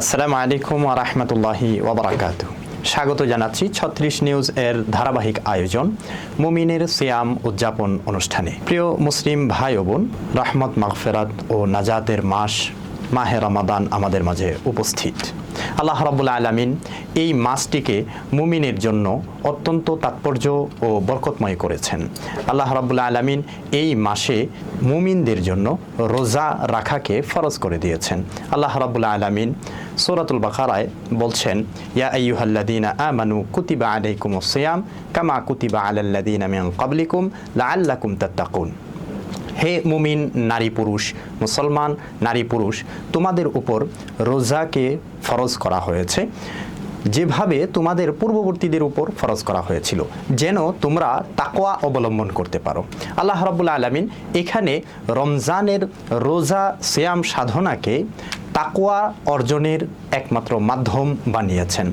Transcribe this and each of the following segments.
আসসালামু আলাইকুম রহমতুল্লাহি ওবরাকাত স্বাগত জানাচ্ছি ছত্রিশ নিউজ এর ধারাবাহিক আয়োজন, মুমিনের সিয়াম উদযাপন অনুষ্ঠানে। প্রিয় মুসলিম ভাই ও বোন, রহমত, মাগফেরাত ও নাজাতের মাস মাহে রমাদান আমাদের মাঝে উপস্থিত। আল্লাহ রাবুল আলামিন এই মাসটিকে মুমিনের জন্য অত্যন্ত তাৎপর্য ও বরকতময় করেছেন। আল্লাহ রাবুল আলামিন এই মাসে মুমিনদের জন্য রোজা রাখাকে ফরজ করে দিয়েছেন। আল্লাহ রাবুল আলামিন সূরাতুল বাকারায় বলছেন, ইয়া আইয়ুহাল্লাযীনা আমানু কুতিবা আলাইকুম সিয়াম কামা কুতিবা আলাল্লাযীনা মিন ক্বাবলিকুম লাআল্লাকুম তাত্তাকুন। হে মুমিন নারী পুরুষ, মুসলমান নারী পুরুষ, তোমাদের উপর রোজাকে ফরজ করা হয়েছে, যেভাবে তোমাদের পূর্ববর্তীদের উপর ফরজ করা হয়েছিল, যেন তোমরা তাকোয়া অবলম্বন করতে পারো। আল্লাহ রাবুল আলমিন এখানে রমজানের রোজা শ্যাম সাধনাকে তাকোয়া অর্জনের একমাত্র মাধ্যম বানিয়েছেন।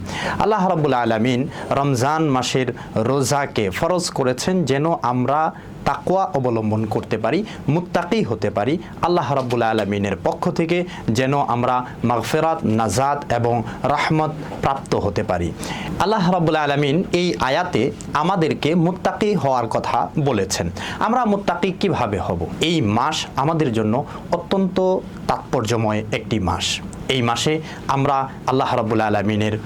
আল্লাহ রাবুল আলমিন রমজান মাসের রোজাকে ফরজ করেছেন যেন আমরা তাকোয়া অবলম্বন করতে পারি, মুত্তাকি হতে পারি, আল্লাহ রাব্বুল আলমিনের পক্ষ থেকে যেন আমরা মাগফেরাত নাজাদ এবং রাহমত প্রাপ্ত হতে পারি। আল্লাহ রাব্বুল আলমিন এই আয়াতে আমাদেরকে মুত্তাকি হওয়ার কথা বলেছেন। আমরা মুত্তাকি কীভাবে হব? এই মাস আমাদের জন্য অত্যন্ত তাৎপর্যময় একটি মাস। এই মাসে আমরা আল্লাহ রাব্বুল আলমিনের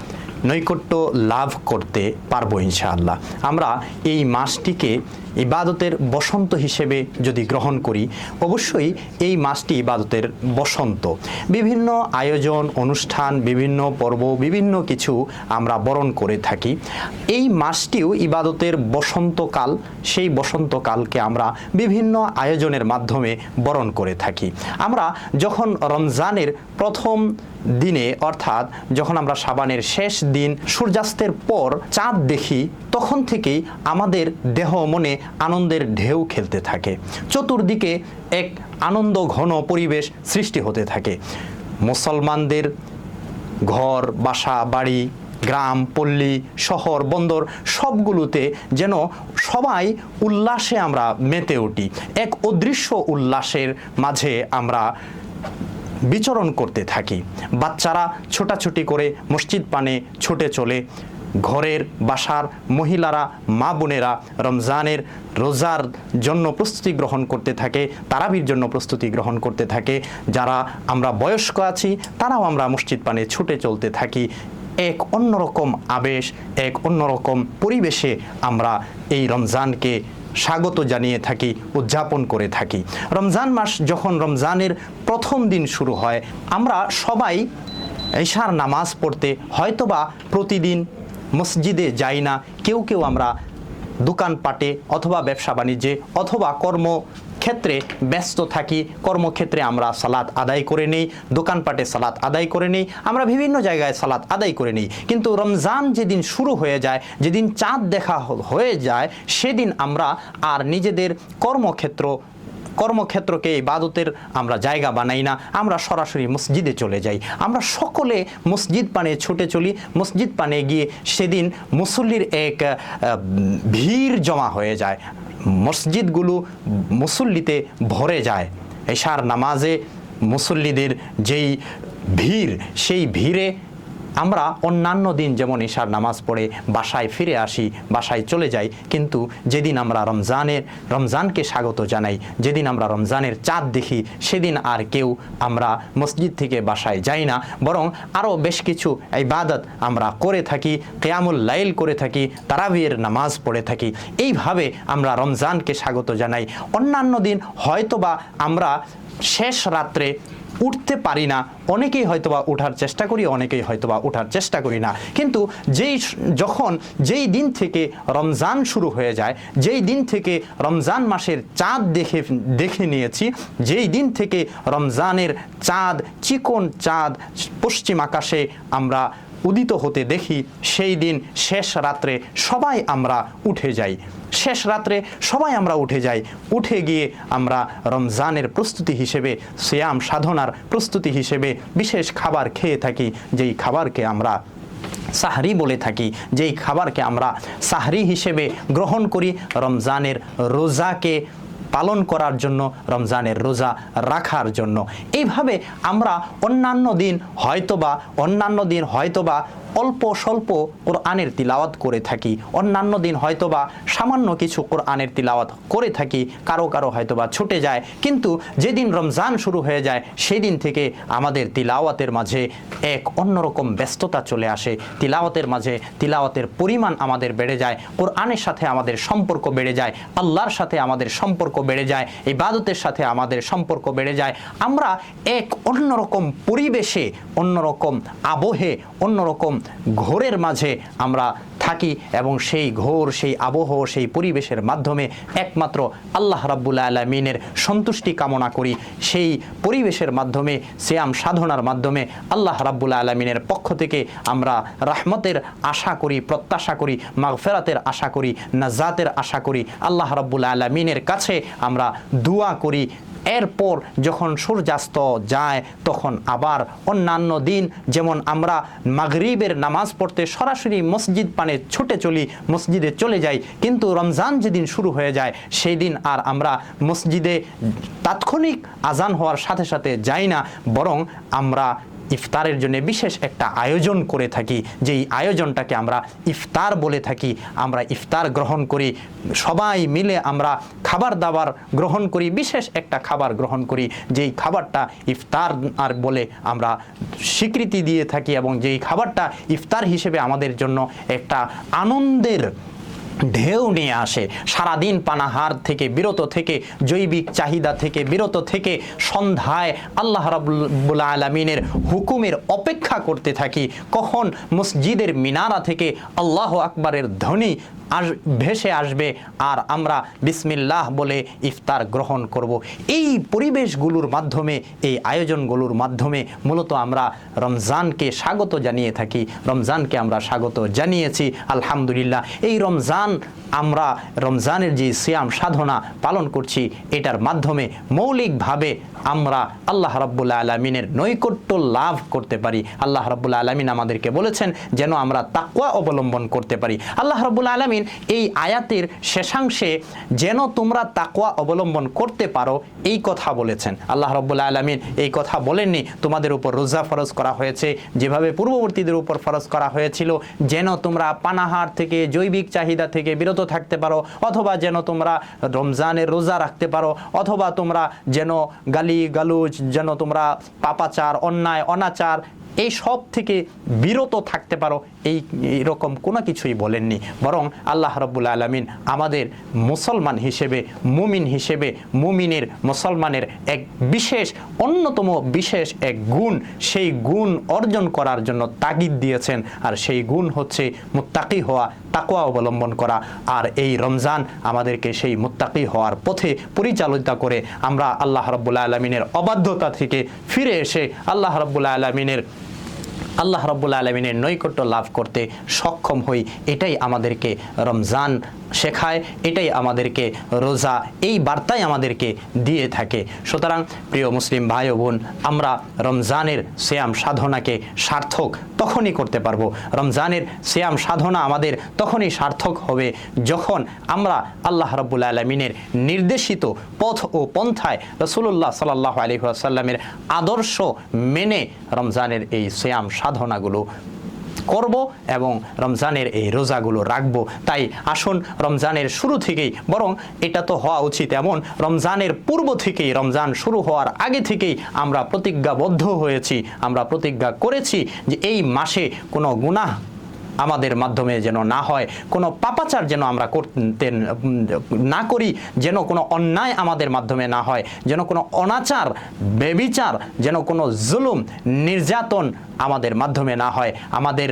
নৈকট্য লাভ করতে পারব ইনশাআল্লাহ। আমরা এই মাসটিকে ইবাদতের বসন্ত হিসেবে যদি গ্রহণ করি, অবশ্যই এই মাসটি ইবাদতের বসন্ত। বিভিন্ন আয়োজন, অনুষ্ঠান, বিভিন্ন পর্ব, বিভিন্ন কিছু আমরা বরণ করে থাকি। এই মাসটিও ইবাদতের বসন্তকাল, সেই বসন্তকালকে আমরা বিভিন্ন আয়োজনের মাধ্যমে বরণ করে থাকি। আমরা যখন রমজানের প্রথম দিনে, অর্থাৎ যখন আমরা সাবানের শেষ দিন সূর্যাস্তের পর চাঁদ দেখি, তখন থেকেই আমাদের দেহ মনে আনন্দের ঢেউ খেলতে থাকে। চতুর্দিকে এক আনন্দ ঘন পরিবেশ সৃষ্টি হতে থাকে। মুসলমানদের ঘর, বাসা, বাড়ি, গ্রাম, পল্লী, শহর, বন্দর সবগুলোতে যেন সবাই উল্লাসে আমরা মেতে উঠি। এক অদৃশ্য উল্লাসের মাঝে আমরা বিচরণ করতে থাকি। বাচ্চারা ছোটাছুটি করে মসজিদ পানে ছুটে চলে ঘরের বাসার মহিলারা, মা বোনেরা রমজানের রোজার জন্য প্রস্তুতি গ্রহণ করতে থাকে, তারাবির জন্য প্রস্তুতি গ্রহণ করতে থাকে। যারা আমরা বয়স্ক আছি, তারাও আমরা মসজিদ পানে ছুটে চলতে থাকি। এক অন্যরকম আবেশ, এক অন্যরকম পরিবেশে আমরা এই রমজানকে স্বাগত জানিয়ে থাকি, উদযাপন করে থাকি। রমজান মাস যখন রমজানের প্রথম দিন শুরু হয়, আমরা সবাই ঈশার নামাজ পড়তে হয়তোবা প্রতিদিন মসজিদে যাই না, কেউ কেউ আমরা দোকানপাটে অথবা ব্যবসা বাণিজ্যে অথবা কর্ম ক্ষেত্রে ব্যস্ত থাকি। কর্মক্ষেত্রে আমরা সালাত আদায় করে নেই, দোকানপাটে সালাত আদায় করে নেই, আমরা বিভিন্ন জায়গায় সালাত আদায় করে নিই। কিন্তু রমজান যেদিন শুরু হয়ে যায়, যেদিন চাঁদ দেখা হয়ে যায়, সেদিন আমরা আর নিজেদের কর্মক্ষেত্র কর্মক্ষেত্রকে ইবাদতের আমরা জায়গা বানাই না, আমরা সরাসরি মসজিদে চলে যাই। আমরা সকলে মসজিদ পানে ছুটে চলি, মসজিদ পানে গিয়ে সেদিন মুসল্লির এক ভিড় জমা হয়ে যায়। মসজিদগুলো মুসল্লিতে ভরে যায়। এশার নামাজে মুসল্লিদের যেই ভিড়, সেই ভিড়ে আমরা অন্যান্য দিন যেমন ঈশার নামাজ পড়ে বাসায় ফিরে আসি, বাসায় চলে যাই, কিন্তু যেদিন আমরা রমজানের, রমজানকে স্বাগত জানাই, যেদিন আমরা রমজানের চাঁদ দেখি, সেদিন আর কেউ আমরা মসজিদ থেকে বাসায় যাই না। বরং আরও বেশ কিছু ইবাদত আমরা করে থাকি কেয়ামুল লাইল করে থাকি তারাবিয়ের নামাজ পড়ে থাকি। এইভাবে আমরা রমজানকে স্বাগত জানাই। অন্যান্য দিন হয়তোবা আমরা শেষ রাত্রে উঠতে পারি না। অনেকেই হয়তোবা ওঠার চেষ্টা করি, অনেকেই হয়তোবা ওঠার চেষ্টা করি না। কিন্তু যেই যখন যেই দিন থেকে রমজান শুরু হয়ে যায়, যেই দিন থেকে রমজান মাসের চাঁদ দেখে দেখে নিয়েছি, যেই দিন থেকে রমজানের চাঁদ, চিকন চাঁদ, পশ্চিম আকাশে আমরা উদিত হতে দেখি সেই দিন শেষ রাত্রে সবাই আমরা উঠে যাই। শেষ রাত্রে সবাই আমরা উঠে যাই। উঠে গিয়ে আমরা রমজানের প্রস্তুতি হিসেবে শ্যাম সাধনার প্রস্তুতি হিসেবে বিশেষ খাবার খেয়ে থাকি, যেই খাবারকে আমরা সাহরি বলে থাকি, যেই খাবারকে আমরা সাহরি হিসেবে গ্রহণ করি, রমজানের রোজাকে পালন করার জন্য, রমজানের রোজা রাখার জন্য। এইভাবে আমরা অন্যান্য দিন হয়তোবা, অন্যান্য দিন হয়তোবা অল্প স্বল্প কোরআনের তিলাওয়াত করে থাকি। অন্যান্য দিন হয়তোবা সামান্য কিছু কোরআনের তিলাওয়াত করে থাকি, কারও কারও হয়তোবা ছুটে যায়। কিন্তু যেদিন রমজান শুরু হয়ে যায় সেই দিন থেকে আমাদের তিলাওয়াতের মাঝে এক অন্যরকম ব্যস্ততা চলে আসে। তিলাওয়াতের মাঝে তিলাওয়াতের পরিমাণ আমাদের বেড়ে যায়, কোরআনের সাথে আমাদের সম্পর্ক বেড়ে যায়, আল্লাহর সাথে আমাদের সম্পর্ক বেড়ে যায়, ইবাদতের সাথে আমাদের সম্পর্ক বেড়ে যায়। আমরা এক অন্যরকম পরিবেশে, অন্যরকম আবহে, অন্যরকম ঘোরের মাঝে আমরা থাকি এবং সেই ঘোর, সেই আবহ, সেই পরিবেশের মাধ্যমে একমাত্র আল্লাহ রাব্বুল আলমিনের সন্তুষ্টি কামনা করি। সেই পরিবেশের মাধ্যমে শ্যাম সাধনার মাধ্যমে আল্লাহ রাব্বুল আলমিনের পক্ষ থেকে আমরা রাহমতের আশা করি, প্রত্যাশা করি, মাগফেরাতের আশা করি, নাজাতের আশা করি, আল্লাহ রাব্বুল আলমিনের কাছে আমরা দোয়া করি। এরপর যখন সূর্যাস্ত যায়, তখন আবার অন্যান্য দিন, যেমন আমরা মাগরিবের নামাজ পড়তে সরাসরি মসজিদ পানে ছুটে চলি, মসজিদে চলে যাই, কিন্তু রমজান যেদিন শুরু হয়ে যায়, সেই দিন আর আমরা মসজিদে তাৎক্ষণিক আজান হওয়ার সাথে সাথে যাই না, বরং আমরা ইফতারের জন্য বিশেষ একটা আয়োজন করে থাকি। যেই আয়োজনটাকে আমরা ইফতার বলে থাকি, আমরা ইফতার গ্রহণ করি, সবাই মিলে আমরা খাবার দাবার গ্রহণ করি, বিশেষ একটা খাবার গ্রহণ করি। যেই খাবারটা ইফতার আর বলে আমরা স্বীকৃতি দিয়ে থাকি এবং যেই খাবারটা ইফতার হিসেবে আমাদের জন্য একটা আনন্দের ঢেউ নিয়ে আসে। সারাদিন পানাহার থেকে, বিরত থেকে, জৈবিক চাহিদা থেকে, বিরত থেকে সন্ধ্যায় আল্লাহ রাবুল আলমিনের হুকুমের অপেক্ষা করতে থাকি। কখন মসজিদের মিনারা থেকে আল্লাহ আকবরের ধ্বনি আস, ভেসে আসবে আর আমরা বিসমিল্লাহ বলে ইফতার গ্রহণ করব। এই পরিবেশগুলোর মাধ্যমে, এই আয়োজনগুলোর মাধ্যমে মূলত আমরা রমজানকে স্বাগত জানিয়ে থাকি। রমজানকে আমরা স্বাগত জানিয়েছি, আলহামদুলিল্লাহ। এই রমজান আমরা, রমজানের যে সিয়াম সাধনা পালন করছি, এটার মাধ্যমে মৌলিকভাবে আমরা আল্লাহ রাব্বুল আলমিনের নৈকট্য লাভ করতে পারি। আল্লাহ রাব্বুল আলমিন আমাদেরকে বলেছেন যেন আমরা তাকুয়া অবলম্বন করতে পারি। আল্লাহ রাব্বুল আলমিন এই আয়াতের শেষাংশে যেন তোমরা তাকুয়া অবলম্বন করতে পারো, এই কথা বলেছেন। আল্লাহ রাব্বুল আলমিন এই কথা বলেননি, তোমাদের উপর রোজা ফরজ করা হয়েছে, যেভাবে পূর্ববর্তীদের উপর ফরজ করা হয়েছিল, যেন তোমরা পানাহার থেকে, জৈবিক চাহিদা থেকে বিরত থাকতে পারো, অথবা যেন তোমরা রমজানের রোজা রাখতে পারো, অথবা তোমরা যেন গালি গালুজ যেন তোমরা পাপাচার, অন্যায়, অনাচার, এই সব থেকে বিরত থাকতে পারো এই এরকম কোনো কিছুই বলেননি। বরং আল্লাহ রব্বুল আলমিন আমাদের মুসলমান হিসেবে, মুমিন হিসেবে, মুমিনের, মুসলমানের এক বিশেষ, অন্যতম বিশেষ এক গুণ, সেই গুণ অর্জন করার জন্য তাগিদ দিয়েছেন। আর সেই গুণ হচ্ছে মুত্তাকি হওয়া তাকুয়া অবলম্বন করা। আর এই রমজান আমাদেরকে সেই মুত্তাকি হওয়ার পথে পরিচালিত করে আমরা আল্লাহ রব্বুল আলমিনের অবাধ্যতা থেকে ফিরে এসে আল্লাহ রব্বুল আলমিনের আল্লাহ রব্বুল আলমিনের নৈকট্য লাভ করতে সক্ষম হই, এটাই আমাদেরকে রমজান শেখায়, এটাই আমাদেরকে রোজা, এই বার্তাই আমাদেরকে দিয়ে থাকে। সুতরাং প্রিয় মুসলিম ভাই ও বোন, আমরা রমজানের শ্যাম সাধনাকে সার্থক তখনই করতে পারব। রমজানের শ্যাম সাধনা আমাদের তখনই সার্থক হবে যখন আমরা আল্লাহ রব্বুল আলমিনের নির্দেশিত পথ ও পন্থায় রসুল্লাহ সাল্লাহ আসাল্লামের আদর্শ মেনে রমজানের এই শ্যাম সাধনাগুলো করব এবং রমজানের এই রোজাগুলো রাখব। তাই আসুন রমজানের শুরু থেকেই, বরং এটা তো হওয়া উচিত এমন, রমজানের পূর্ব থেকেই, রমজান শুরু হওয়ার আগে থেকেই আমরা প্রতিজ্ঞাবদ্ধ হয়েছি, আমরা প্রতিজ্ঞা করেছি যে এই মাসে কোনো গুনাহ আমাদের মাধ্যমে যেন না হয়, কোনো পাপাচার যেন আমরা করতে না করি, যেন কোনো অন্যায় আমাদের মাধ্যমে না হয়, যেন কোনো অনাচার, বেবিচার, যেন কোনো জুলুম, নির্যাতন আমাদের মাধ্যমে না হয়, আমাদের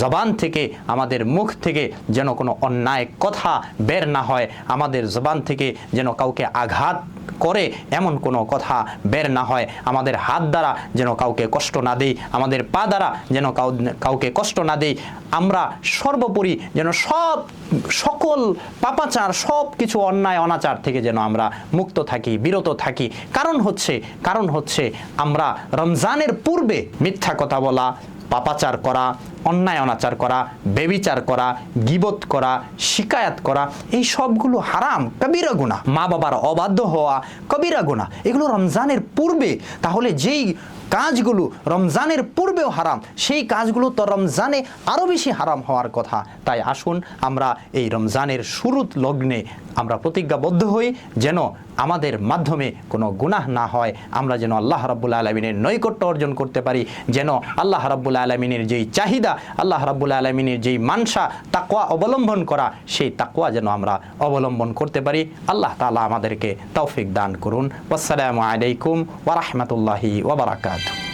জবান থেকে, আমাদের মুখ থেকে যেন কোনো অন্যায় কথা বের না হয়, আমাদের জবান থেকে যেন কাউকে আঘাত করে এমন কোনো কথা বের না হয়, আমাদের হাত দ্বারা যেন কাউকে কষ্ট না দেই, আমাদের পা দ্বারা যেন কাউ কাউকে কষ্ট না দেই আমরা সর্বোপরি যেন সব সকল পাপাচার, সব কিছু অন্যায়, অনাচার থেকে যেন আমরা মুক্ত থাকি, বিরত থাকি। কারণ হচ্ছে কারণ হচ্ছে আমরা রমজানের পূর্বে মিথ্যা কথা বলা, পাপাচার করা অন্যায় অনাচার করা, বেবিচার করা, গিবত করা, শিকায়াত করা, এই সবগুলো হারাম, কবিরা গুণা মা বাবার অবাধ্য হওয়া, কবিরা গুণা এগুলো রমজানের পূর্বে। তাহলে যেই কাজগুলো রমজানের পূর্বেও হারাম, সেই কাজগুলো তো রমজানে আরও বেশি হারাম হওয়ার কথা। তাই আসুন আমরা এই রমজানের শুরুত লগ্নে আমরা প্রতিজ্ঞাবদ্ধ হই যেন আমাদের মাধ্যমে কোনো গুনাহ না হয়, আমরা যেন আল্লাহ রাব্বুল আলমিনের নৈকট্য অর্জন করতে পারি, যেন আল্লাহ রাব্বুল আলমিনের যেই চাহিদা, আল্লাহ রাব্বুল আলমিনের যেই মানসা তাকোয়া অবলম্বন করা, সেই তাকোয়া যেন আমরা অবলম্বন করতে পারি। আল্লাহ তালা আমাদেরকে তৌফিক দান করুন। আসসালামু আলাইকুম ওরহমতুল্লাহি ওবরাকাতু